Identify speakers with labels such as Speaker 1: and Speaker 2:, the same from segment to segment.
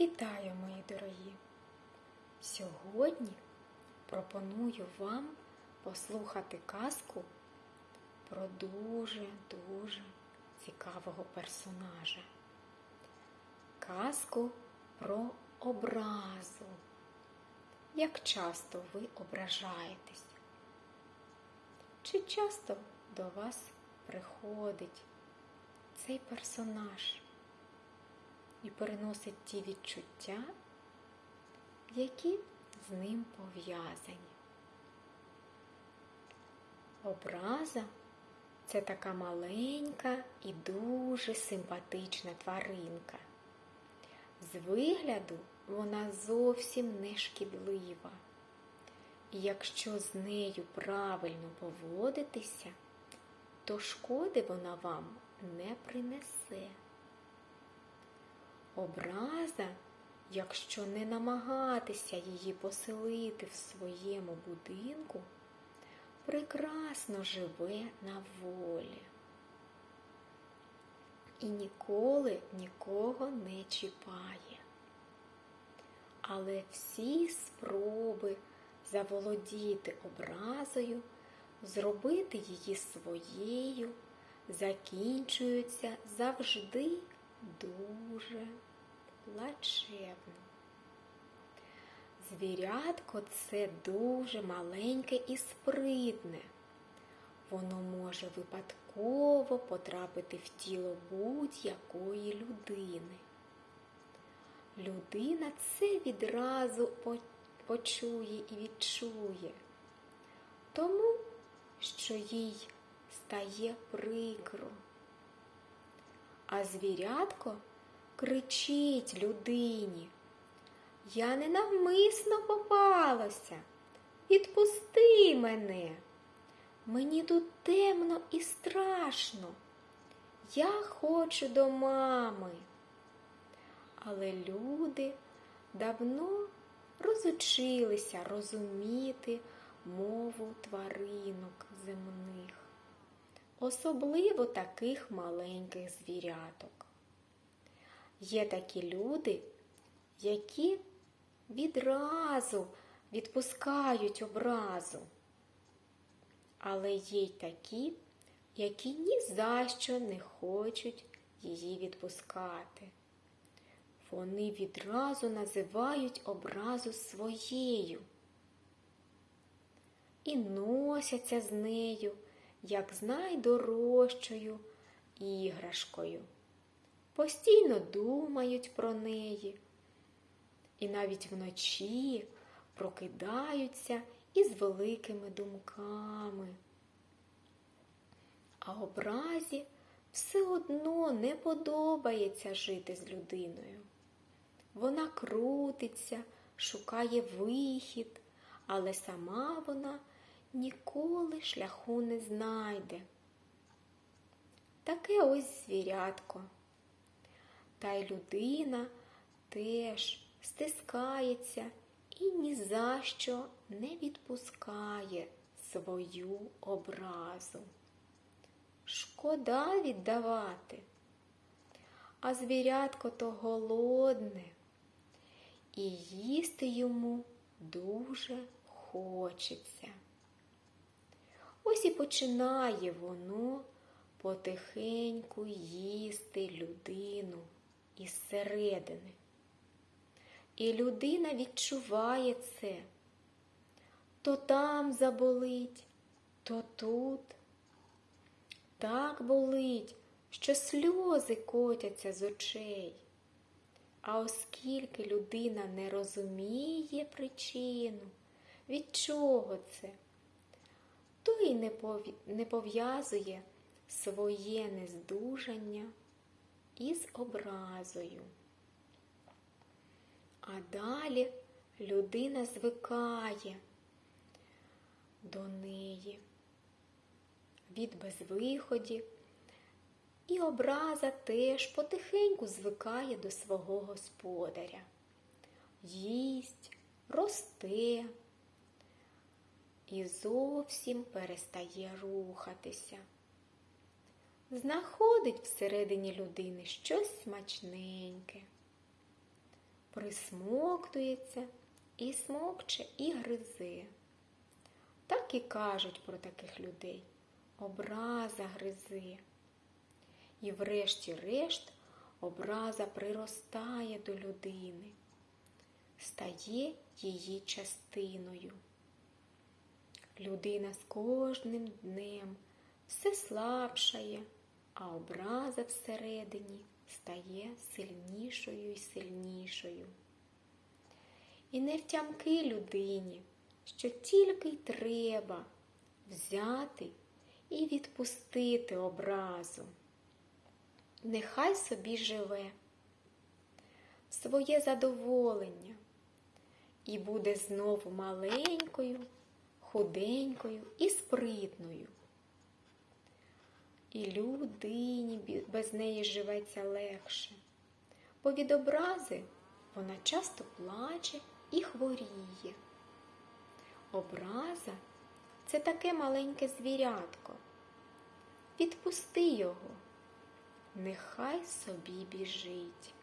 Speaker 1: Вітаю, мої дорогі! Сьогодні пропоную вам послухати казку про дуже-дуже цікавого персонажа. Казку про образу. Як часто ви ображаєтесь? Чи часто до вас приходить цей персонаж? І переносить ті відчуття, які з ним пов'язані. Образа це така маленька і дуже симпатична тваринка. З вигляду вона зовсім не шкідлива. І якщо з нею правильно поводитися, то шкоди вона вам не принесе. Образа, якщо не намагатися її поселити в своєму будинку, прекрасно живе на волі і ніколи нікого не чіпає. Але всі спроби заволодіти образою, зробити її своєю, закінчуються завжди дуже плачевно. Звірятко це дуже маленьке і спритне. Воно може випадково потрапити в тіло будь-якої людини. Людина це відразу почує і відчує, тому що їй стає прикро. А звірятко кричить людині. Я ненавмисно попалася. Відпусти мене. Мені тут темно і страшно. Я хочу до мами. Але люди давно розучилися розуміти мову тваринок земних, особливо таких маленьких звіряток. Є такі люди, які відразу відпускають образу. Але є й такі, які ні за що не хочуть її відпускати. Вони відразу називають образу своєю і носяться з нею, як з найдорожчою іграшкою постійно думають про неї. І навіть вночі прокидаються із великими думками. А образі все одно не подобається жити з людиною. Вона крутиться, шукає вихід, але сама вона ніколи шляху не знайде. Таке ось звірятко. Та й людина теж стискається і ні за що не відпускає свою образу. Шкода віддавати, а звірятко то голодне, і їсти йому дуже хочеться. Ось і починає воно потихеньку їсти людину із середини. І людина відчуває це. То там заболить, то тут. Так болить, що сльози котяться з очей. А оскільки людина не розуміє причину, від чого це, й не пов'язує своє нездужання із образою. А далі людина звикає до неї від безвиходів, і образа теж потихеньку звикає до свого господаря, їсть, росте і зовсім перестає рухатися знаходить всередині людини щось смачненьке. присмоктується і смокче, і гризе. Так і кажуть про таких людей образа гризе. І врешті-решт образа приростає до людини, стає її частиною. Людина з кожним днем все слабшає, а образа всередині стає сильнішою і сильнішою. І не втямки людині, що тільки й треба взяти і відпустити образу. Нехай собі живе своє задоволення і буде знову маленькою, худенькою і спритною. І людині без неї живеться легше, бо від образи вона часто плаче і хворіє. Образа це таке маленьке звірятко. Відпусти його, нехай собі біжить.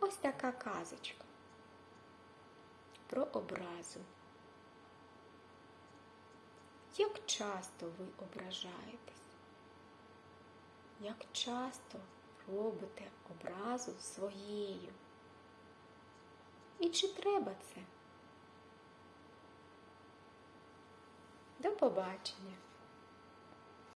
Speaker 1: Ось така казочка про образу. Як часто ви ображаєтесь? Як часто робите образу своєю? І чи треба це? До побачення!